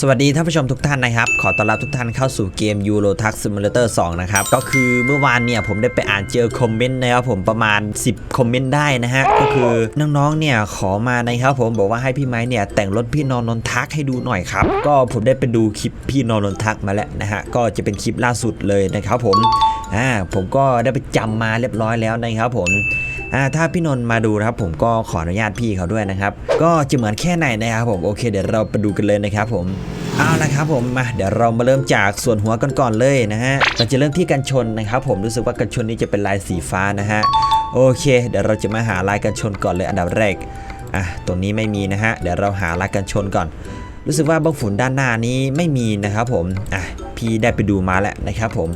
สวัสดีท่านผู้ชมทุกท่านนะครับ ขอต้อนรับทุกท่านเข้าสู่เกม Euro Truck Simulator 2 นะครับ ก็คือเมื่อวานเนี่ยผมได้ไปอ่านเจอคอมเมนต์นะครับผมประมาณ 10 คอมเมนต์ได้นะฮะ ก็คือน้องๆ เนี่ยขอมานะครับผมบอกว่าให้พี่ไม้เนี่ยแต่งรถพี่นอนนนทักให้ดูหน่อยครับ ก็ผมได้ไปดูคลิปพี่นอนนนทักมาแล้วนะฮะ ก็จะเป็นคลิปล่าสุดเลยนะครับผม อ่า ผมก็ได้ไปจำมาเรียบร้อยแล้วนะครับผม อ่าถ้าพี่นนท์มาดูนะครับผมก็ขออนุญาตพี่เขาด้วยนะครับก็จะเหมือนแค่ไหนนะครับผมโอเคเดี๋ยวเราไปดูกันเลยนะครับผมเอาละครับผมมาเดี๋ยวเรามาเริ่มจากส่วนหัวกันก่อนเลยนะฮะเราจะเริ่มที่กันชนนะครับผมรู้สึกว่ากันชนนี้จะเป็นลายสีฟ้านะฮะโอเค เดี๋ยวเราจะมาหาลายกันชนก่อนเลยอันดับแรกอะตรงนี้ไม่มีนะฮะเดี๋ยวเราหาลายกันชนก่อน รู้สึกว่าบังฝุ่นด้านหน้านี้ไม่มีนะครับผมอะพี่ได้ไปดูมาแล้วนะครับผม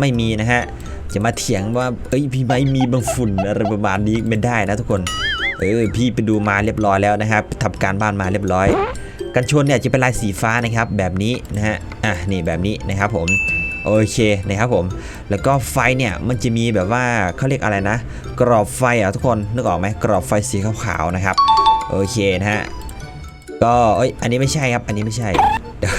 ไม่มีนะฮะ จะมาเถียงว่า เอ้ยพี่ไม่มีบางฝุ่นอะไรประมาณนี้ไม่ได้นะทุกคน เออพี่ไปดูมาเรียบร้อยแล้วนะครับทำการบ้านมาเรียบร้อย กันชนเนี่ยจะเป็นลายสีฟ้านะครับแบบนี้นะฮะ อะนี่แบบนี้นะครับผมโอเคนะครับผม แล้วก็ไฟเนี่ยมันจะมีแบบว่าเขาเรียกอะไรนะ กรอบไฟอะทุกคนนึกออกไหมกรอบไฟสีขาวๆนะครับ โอเคนะฮะ ก็เอ้ยอันนี้ไม่ใช่ครับ อันนี้ไม่ใช่ เดี๋ยว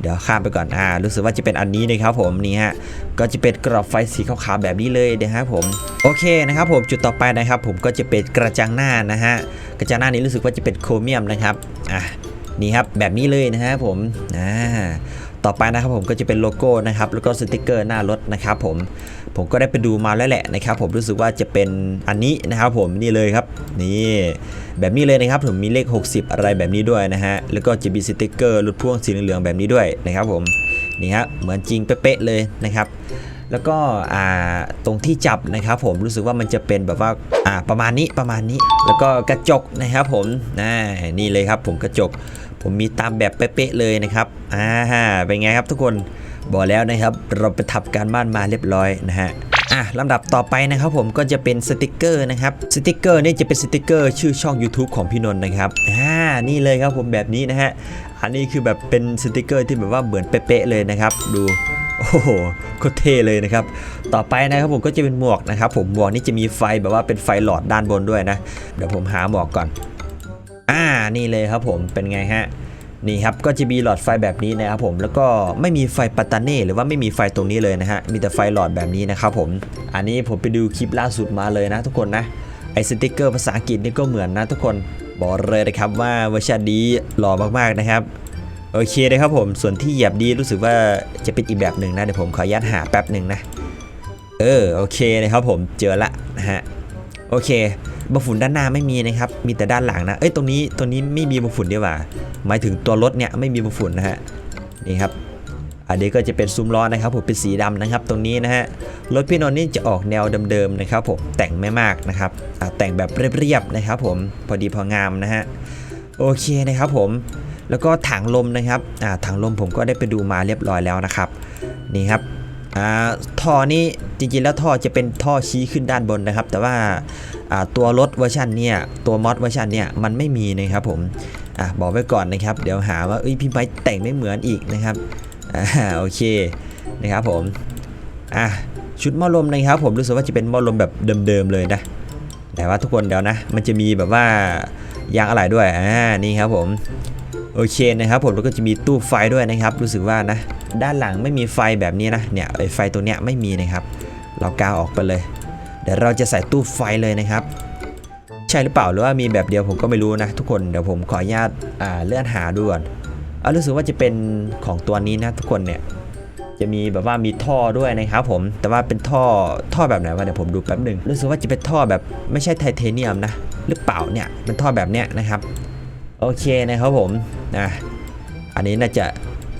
เดี๋ยวข้ามไปก่อน อ่า รู้สึกว่าจะเป็นอันนี้นะครับผม นี่ฮะ ก็จะเป็นกรอบไฟสีขาวๆแบบนี้เลยนะครับผม โอเคนะครับผม จุดต่อไปนะครับผมก็จะเป็นกระจังหน้านะฮะ กระจังหน้านี้รู้สึกว่าจะเป็นโครเมียมนะครับ อะ นี่ครับ แบบนี้เลยนะฮะผม อ่า ต่อไปนะครับผมก็จะเป็นโลโก้นะครับ แล้วก็สติกเกอร์หน้ารถนะครับผม ผมก็ได้ไปดูมาแล้วแหละนะครับ ผมรู้สึกว่าจะเป็นอันนี้นะครับผมนี่เลยครับนี่แบบนี้เลยนะครับผมมีเลข 60 อะไรแบบนี้ด้วยนะฮะแล้วก็จะมีสติกเกอร์รถพ่วงสีเหลืองๆแบบนี้ด้วยนะครับผมนี่ฮะเหมือนจริงเป๊ะๆเลยนะครับแล้วก็ตรงที่จับนะครับผมรู้สึกว่ามันจะเป็นแบบว่าาประมาณนี้ประมาณนี้ แล้วก็กระจกนะครับผมน,นี่เลยครับผมกระจก ผมมีตามแบบเป๊ะๆเลยนะครับอ่าเป็นไงครับทุกคน บอกแล้วนะครับ เราไปทับการบ้านมาเรียบร้อยนะฮะอะลำดับต่อไปนะครับผมก็จะเป็นสติกเกอร์นะครับสติกเกอร์นี่จะเป็นสติกเกอร์ชื่อช่อง YouTube ของพี่นนท์นะครับอ่านี่เลยครับผมแบบนี้นะฮะอันนี้คือแบบเป็นสติกเกอร์ที่แบบว่าเหมือนเป๊ะเลยนะครับดูโอ้โหโคตรเท่เลยนะครับ ต่อไปนะครับผมก็จะเป็นหมวกนะครับผมหมวกนี่จะมีไฟแบบว่าเป็นไฟหลอดด้านบนด้วยนะ เดี๋ยวผมหาหมวกก่อน อ่านี่เลยครับผมเป็นไงฮะ นี่ครับก็จะมีหลอดไฟแบบนี้นะครับผมแล้วก็ไม่มีไฟปัตตาเน่หรือว่าไม่มีไฟตรงนี้เลยนะฮะมีแต่ไฟหลอดแบบนี้นะครับผม อันนี้ผมไปดูคลิปล่าสุดมาเลยนะทุกคนนะไอสติกเกอร์ภาษาอังกฤษนี่ก็เหมือนนะทุกคนบอกเลยนะครับว่าเวอร์ชันนี้หล่อมากๆนะครับโอเคนะครับผมส่วนที่เหยียบดีรู้สึกว่าจะเป็นอีกแบบหนึ่งนะเดี๋ยวผมขออนุญาตหาแป๊บหนึ่งนะเออโอเคนะครับผมเจอละนะฮะโอเค บฝุ่นด้านหน้าไม่มีนะครับ มีแต่ด้านหลังนะ เอ้ยตรงนี้ตรงนี้ไม่มีบฝุ่นดีกว่า หมายถึงตัวรถเนี่ยไม่มีบฝุ่นนะฮะ นี่ครับอันนี้ก็จะเป็นซุ้มล้อนะครับผมเป็นสีดำนะครับตรงนี้นะฮะรถพี่นนท์นี่จะออกแนวเดิมๆนะครับผมแต่งไม่มากนะครับแต่งแบบเรียบๆนะครับผมพอดีพองามนะฮะโอเคนะครับผมแล้วก็ถังลมนะครับถังลมผมก็ได้ไปดูมาเรียบร้อยแล้วนะครับนี่ครับอ่าท่อนี้จริงๆแล้วท่อจะเป็นท่อชี้ขึ้นด้านบนนะครับ แต่ว่า ตัวรถเวอร์ชันเนี่ยตัวมอดเวอร์ชันเนี่ยมันไม่มีนะครับผมอะบอกไว้ก่อนนะครับ เดี๋ยวหาว่าเอ้ยพี่ไม้แต่งไม่เหมือนอีกนะครับอ่าโอเคนะครับผมอะชุดมอลมนะครับ ผมรู้สึกว่าจะเป็นมอลมแบบเดิมๆเลยนะแต่ว่าทุกคนเดี๋ยวนะ มันจะมีแบบว่ายางอะไหล่ด้วยอ่านี่ครับผมโอเคนะครับผมแล้วก็จะมีตู้ไฟด้วยนะครับ รู้สึกว่านะ ด้านหลังไม่มีไฟแบบนี้นะเนี่ยไอไฟตัวเนี้ยไม่มีนะครับ เรากาวออกไปเลย เดี๋ยวเราจะใส่ตู้ไฟเลยนะครับ ใช่หรือเปล่าหรือว่ามีแบบเดียวผมก็ไม่รู้นะ ทุกคนเดี๋ยวผมขออนุญาตาเลื่อนหาดูก่อนเอารู้สึกว่าจะเป็นของตัวนี้นะทุกคนเนี่ยจะมีแบบว่ามีท่อด้วยนะครับผมแต่ว่าเป็นท่อท่อแบบไหนวะเดี๋ยวผมดูแป๊บหนึ่งรู้สึกว่าจะเป็นท่อแบบไม่ใช่ไทเทเนียมนะหรือเปล่าเนี่ยเป็นท่อแบบเนี้ยนะครับโอเคนะครับผมนะอันนี้น่าจะ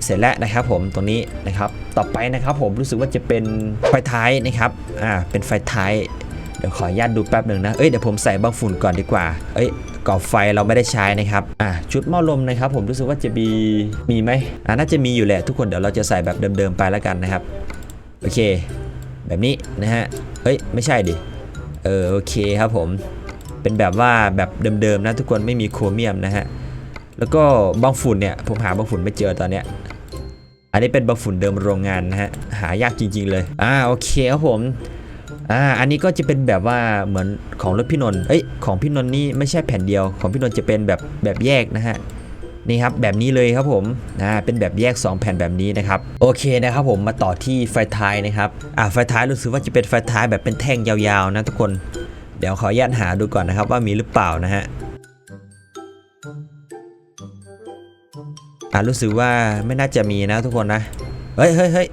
เสร็จแล้วนะครับผมตรงนี้นะครับ ต่อไปนะครับผมรู้สึกว่าจะเป็นไฟท้ายนะครับอ่าเป็นไฟท้ายเดี๋ยวขออนุญาตดูแป๊บหนึ่งนะเอ้ยเดี๋ยวผมใส่บางฝุ่นก่อนดีกว่าเอ้ยกรอบไฟเราไม่ได้ใช้นะครับอ่าชุดหม้อลมนะครับ ผมรู้สึกว่าจะมีมีไหมอ่าน่าจะมีอยู่แหละทุกคนเดี๋ยวเราจะใส่แบบเดิมๆไปแล้วกันนะครับโอเค แบบนี้นะฮะเอ้ยไม่ใช่ดิเออโอเคครับผมเป็นแบบว่าแบบเดิมๆนะทุกคนไม่มีโครเมียมนะฮะ แล้วก็บางฝุ่นเนี่ยผมหาบางฝุ่นไม่เจอตอนเนี้ยอันนี้เป็นบางฝุ่นเดิมโรงงานนะฮะหายากจริง ๆ เลยอ่าโอเคครับผมอ่าอันนี้ก็จะเป็นแบบว่าเหมือนของรถพี่นนท์เอ้ยของพี่นนท์นี่ไม่ใช่แผ่นเดียว ของพี่นนท์จะเป็นแบบแบบแยกนะฮะนี่ครับแบบนี้เลยครับผมนะเป็นแบบแยก 2 แผ่นแบบนี้นะครับโอเคนะครับผมมาต่อที่ไฟท้ายนะครับอ่าไฟท้ายรู้สึกว่าจะเป็นไฟท้ายแบบเป็นแท่งยาวๆนะทุกคนเดี๋ยวขออนุญาตหาดูก่อนนะครับว่ามีหรือเปล่านะฮะ อ่ารู้สึกว่าไม่น่าจะมีนะทุกคนนะเฮ้ยเฮ้ยเฮ้ย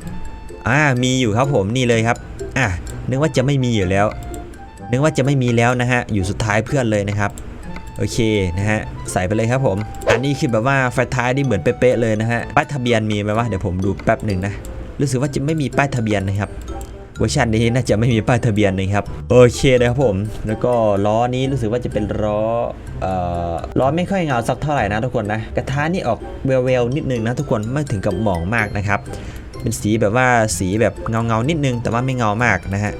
อ่ามีอยู่ครับผมนี่เลยครับอะนึกว่าจะไม่มีอยู่แล้ว นึกว่าจะไม่มีแล้วนะฮะอยู่สุดท้ายเพื่อนเลยนะครับโอเคนะฮะใส่ไปเลยครับผม อันนี้คือแบบว่าไฟท้ายนี่เหมือนเป๊ะเลยนะฮะป้ายทะเบียนมีไหมวะเดี๋ยวผมดูแป๊บหนึ่งนะรู้สึกว่าจะไม่มีป้ายทะเบียนนะครับเวอร์ชันนี้น่าจะไม่มีป้ายทะเบียนนะครับโอเคนะครับผม แล้วก็ล้อนี้รู้สึกว่าจะเป็นล้อเอ่อ ล้อนไม่ค่อยเงาสักเท่าไหร่นะทุกคนนะ กระทะนี่ออกเวลๆนิดนึงนะทุกคนไม่ถึงกับหมองมากนะครับ เป็นสีแบบว่าสีแบบเงาๆนิดนึง แต่ว่าไม่เงามากนะฮะ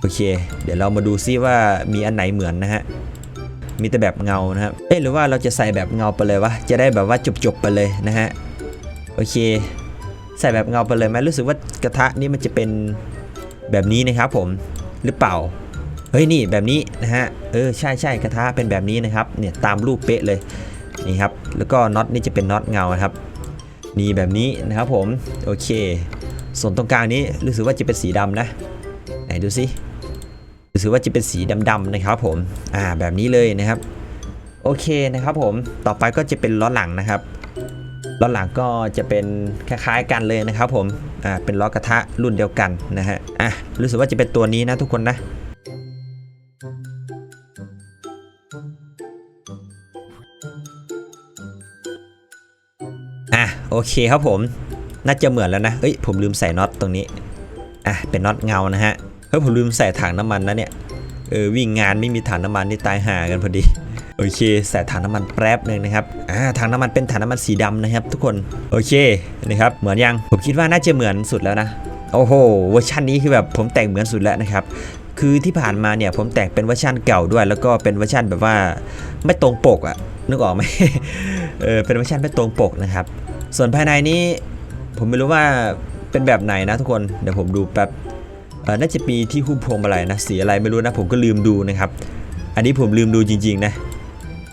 โอเค เดี๋ยวเรามาดูซิว่ามีอันไหนเหมือนนะฮะ มีแต่แบบเงานะครับ เอ๊ะหรือว่าเราจะใส่แบบเงาไปเลยวะ จะได้แบบว่าจบๆไปเลยนะฮะ โอเค ใส่แบบเงาไปเลยไหมรู้สึกว่ากระทะนี่มันจะเป็นแบบนี้นะครับผม หรือเปล่า เฮ้ยนี่แบบนี้นะฮะเออใช่ใช่กระทะเป็นแบบนี้นะครับเนี่ยตามรูปเป๊ะเลยนี่ครับแล้วก็น็อตนี่จะเป็นน็อตเงานะครับนี่แบบนี้นะครับผมโอเค ส่วนตรงกลางนี้รู้สึกว่าจะเป็นสีดำนะไหนดูสิรู้สึกว่าจะเป็นสีดำๆนะครับผมอ่าแบบนี้เลยนะครับโอเคนะครับผมต่อไปก็จะเป็นล้อหลังนะครับล้อหลังก็จะเป็นคล้ายๆกันเลยนะครับผมอ่าเป็นล้อกระทะรุ่นเดียวกันนะฮะอะรู้สึกว่าจะเป็นตัวนี้นะทุกคนนะ โอเคครับผม น่าจะเหมือนแล้วนะ เอ้ยผมลืมใส่น็อตตรงนี้ อะเป็นน็อตเงานะฮะ เฮ้ยผมลืมใส่ถังน้ำมันนะเนี่ย เออวิ่งงานไม่มีถังน้ำมันนี่ตายห่ากันพอดี โอเคใส่ถังน้ำมันแป๊บหนึ่งนะครับ อ่าถังน้ำมันเป็นถังน้ำมันสีดำนะครับ ทุกคน โอเคนะครับ เหมือนยัง ผมคิดว่าน่าจะเหมือนสุดแล้วนะ โอ้โหเวอร์ชันนี้คือแบบผมแต่งเหมือนสุดแล้วนะครับคือที่ผ่านมาเนี่ยผมแต่งเป็นเวอร์ชันเก่าด้วย แล้วก็เป็นเวอร์ชันแบบว่าไม่ตรงปกอะนึกออกไหมเออเป็นเวอร์ชันไม่ตรงปกนะครับ ส่วนภายในนี้ผมไม่รู้ว่าเป็นแบบไหนนะทุกคน เดี๋ยวผมดูแป๊บน่าจะปีที่หุ้มพวงมาลัยนะสีอะไรไม่รู้นะผมก็ลืมดูนะครับ อันนี้ผมลืมดูจริง ๆ นะ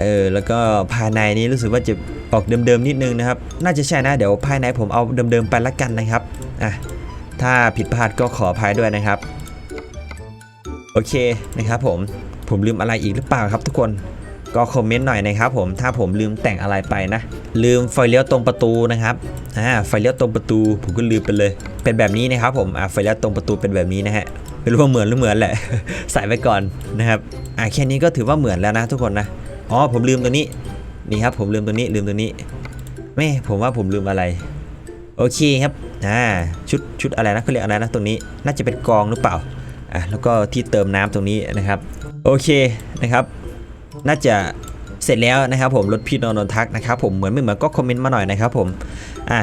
เออแล้วก็ภายในนี้รู้สึกว่าจะออกเดิมๆนิดนึงนะครับ น่าจะใช่นะเดี๋ยวภายในผมเอาเดิมๆไปละกันนะครับอะถ้าผิดพลาดก็ขออภัยด้วยนะครับ โอเคนะครับผมผมลืมอะไรอีกหรือเปล่าครับทุกคนก็คอมเมนต์หน่อยนะครับผมถ้าผมลืมแต่งอะไรไปนะ ลืมไฟเลี้ยวตรงประตูนะครับอ่าไฟเลี้ยวตรงประตูผมก็ลืมไปเลย เป็นแบบนี้นะครับผมอ่าไฟเลี้ยวตรงประตูเป็นแบบนี้นะฮะไม่รู้ว่าเหมือนหรือเหมือนแหละ ใส่ไว้ก่อนนะครับอ่าแค่นี้ก็ถือว่าเหมือนแล้วนะทุกคนนะอ๋อผมลืมตัวนี้นี่ครับผมลืมตัวนี้ลืมตัวนี้แม่ผมว่าผมลืมอะไร โอเคครับอ่าชุดชุดอะไรนะเขาเรียกอะไรนะตรงนี้น่าจะเป็นกองหรือเปล่าอะแล้วก็ที่เติมน้ำตรงนี้นะครับ โอเคนะครับ น่าจะ เสร็จแล้วนะครับผมรถพี่นนนทักนะครับผมเหมือนไม่เหมือนก็คอมเมนต์มาหน่อยนะครับผมอะ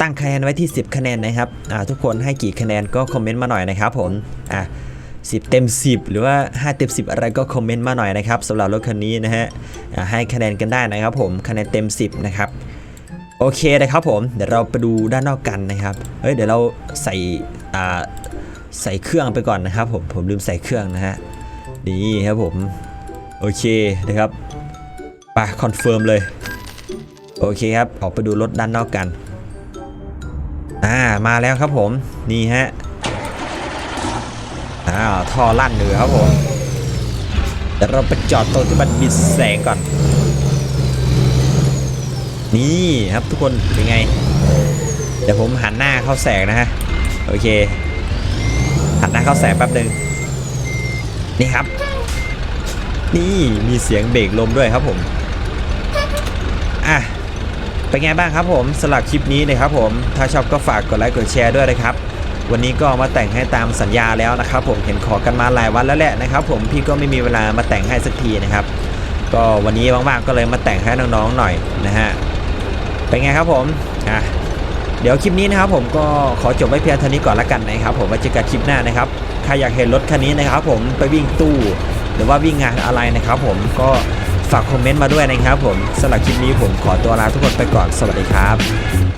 ตั้งคะแนนไว้ที่ 10 คะแนนนะครับอ่าทุกคนให้กี่คะแนนก็คอมเมนต์มาหน่อยนะครับผมอะ10 เต็ม 10 หรือว่า 5 เต็ม 10 อะไรก็คอมเมนต์มาหน่อยนะครับสำหรับรถคันนี้นะฮะอะให้คะแนนกันได้นะครับผมคะแนนเต็ม 10 นะครับโอเคนะครับผมเดี๋ยวเราไปดูด้านนอกกันนะครับเฮ้ยเดี๋ยวเราใส่อ่าใส่เครื่องไปก่อนนะครับผมผมลืมใส่เครื่องนะฮะนี่ครับผมโอเคนะครับ ไปคอนเฟิร์มเลย โอเคครับ ออกไปดูรถด้านนอกกัน อ่า มาแล้วครับผม นี่ฮะ อ้าวท่อลั่นเลยครับผมเดี๋ยวเราไปจอดตรงที่มันมีแสงก่อน นี่ครับทุกคนเป็นไง เดี๋ยวผมหันหน้าเข้าแสงนะฮะ โอเค หันหน้าเข้าแสงแป๊บหนึ่งนี่ครับ นี่มีเสียงเบรกลมด้วยครับผม อะเป็นไงบ้างครับผมสำหรับคลิปนี้นะครับผมถ้าชอบก็ฝากกดไลค์กดแชร์ด้วยนะครับ วันนี้ก็มาแต่งให้ตามสัญญาแล้วนะครับ ผมเห็นขอกันมาหลายวันแล้วแหละนะครับ ผมพี่ก็ไม่มีเวลามาแต่งให้สักทีนะครับ ก็วันนี้ว่างๆก็เลยมาแต่งให้น้องๆหน่อยนะฮะเป็นไงครับผมอะเดี๋ยวคลิปนี้นะครับผมก็ขอจบไว้เพียงเท่านี้ก่อนละกันนะครับ ผมไว้เจอกันคลิปหน้านะครับใครอยากเห็นรถคันนี้นะครับ ผมไปวิ่งตู้ หรือว่าวิ่งงานอะไรนะครับ ผมก็ ฝากคอมเมนต์มาด้วยนะครับผมสำหรับคลิปนี้ผมขอตัวลาทุกคนไปก่อนสวัสดีครับ